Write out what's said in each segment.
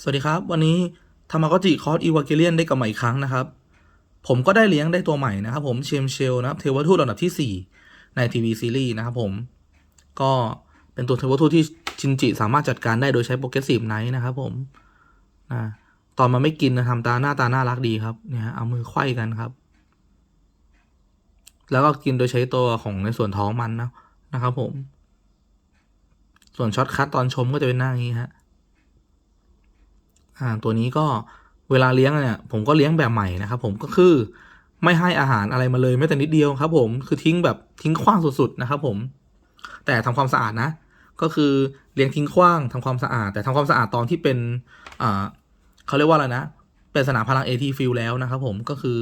สวัสดีครับ วันนี้ทามากจิคอร์สอีวาเกเลียนได้กลับมาอีกครั้งนะครับ ผมก็ได้เลี้ยงได้ตัวใหม่นะครับ ผมเชมเชลนะครับเทวทูตอันดับที่ 4 ในทีวีซีรีส์นะครับผมก็เป็นตัวเทวทูตที่ชินจิสามารถจัดการได้โดยใช้โปรเกรสซีฟไนท์นะครับผมนะตอนมันไม่กินนะทำตาหน้าตาน่ารักดีครับเนี่ยเอามือไขว้กันครับ แล้วก็กินโดยใช้ตัวของในส่วนท้องมันนะนะครับ ผม ส่วนช็อตคัตตอนชมก็จะเป็นหน้าอย่างนี้ฮะ อ่าตัวนี้ก็เวลาเลี้ยงเนี่ยผมก็เลี้ยงแบบใหม่นะครับผมก็คือไม่ให้อาหารอะไรมาเลยแม้แต่นิดเดียวครับ ผมคือทิ้งแบบทิ้งขว้างสุดๆนะครับ ผม แต่ทำความสะอาดนะ ก็คือเลี้ยงทิ้งขว้างทำความสะอาด แต่ทำความสะอาดตอนที่เป็นอ่าเขาเรียกว่าอะไรนะ เป็นสนามพลัง AT field แล้วนะครับผมก็คือ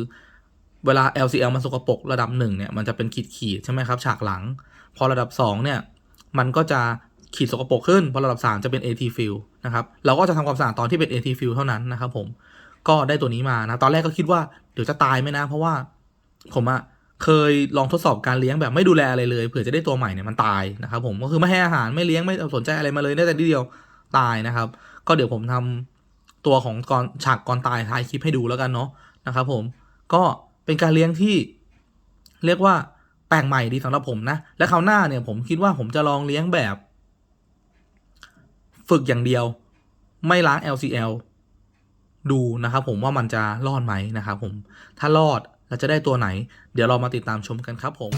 เวลา LCL มันสกปรกระดับหนึ่งเนี่ยมันจะเป็นขีดขีดๆใช่ไหมครับ ฉากหลัง พอระดับสองเนี่ย มันก็จะ ขีดสกปรกขึ้นพอระดับ 3 จะเป็น AT field นะครับเราก็จะทำความสะอาดตอนที่เป็น AT field เท่านั้นนะครับผมก็ได้ตัวนี้มานะตอนแรกก็คิดว่าเดี๋ยวจะตายไหมนะ เพราะว่าผมอะเคยลองทดสอบการเลี้ยงแบบไม่ดูแลอะไรเลยเผื่อจะได้ตัวใหม่เนี่ยมันตายนะครับผมก็คือไม่ให้อาหารไม่เลี้ยงไม่สนใจอะไรมาเลยได้แต่ทีเดียวตายนะครับ ก็เดี๋ยวผมทำตัวของก่อนฉากก่อนตายท้ายคลิปให้ดูแล้วกันเนาะนะครับผมก็เป็นการเลี้ยงที่ เรียกว่าแปลกใหม่ดีสำหรับผมนะ และคราวหน้าเนี่ยผมคิดว่าผมจะลองเลี้ยงแบบ ฝึกอย่างเดียว ไม่ล้าง LCL ดูนะครับผมว่ามันจะรอดไหมนะครับผม ถ้ารอดเราจะได้ตัวไหน เดี๋ยวเรามาติดตามชมกันครับผม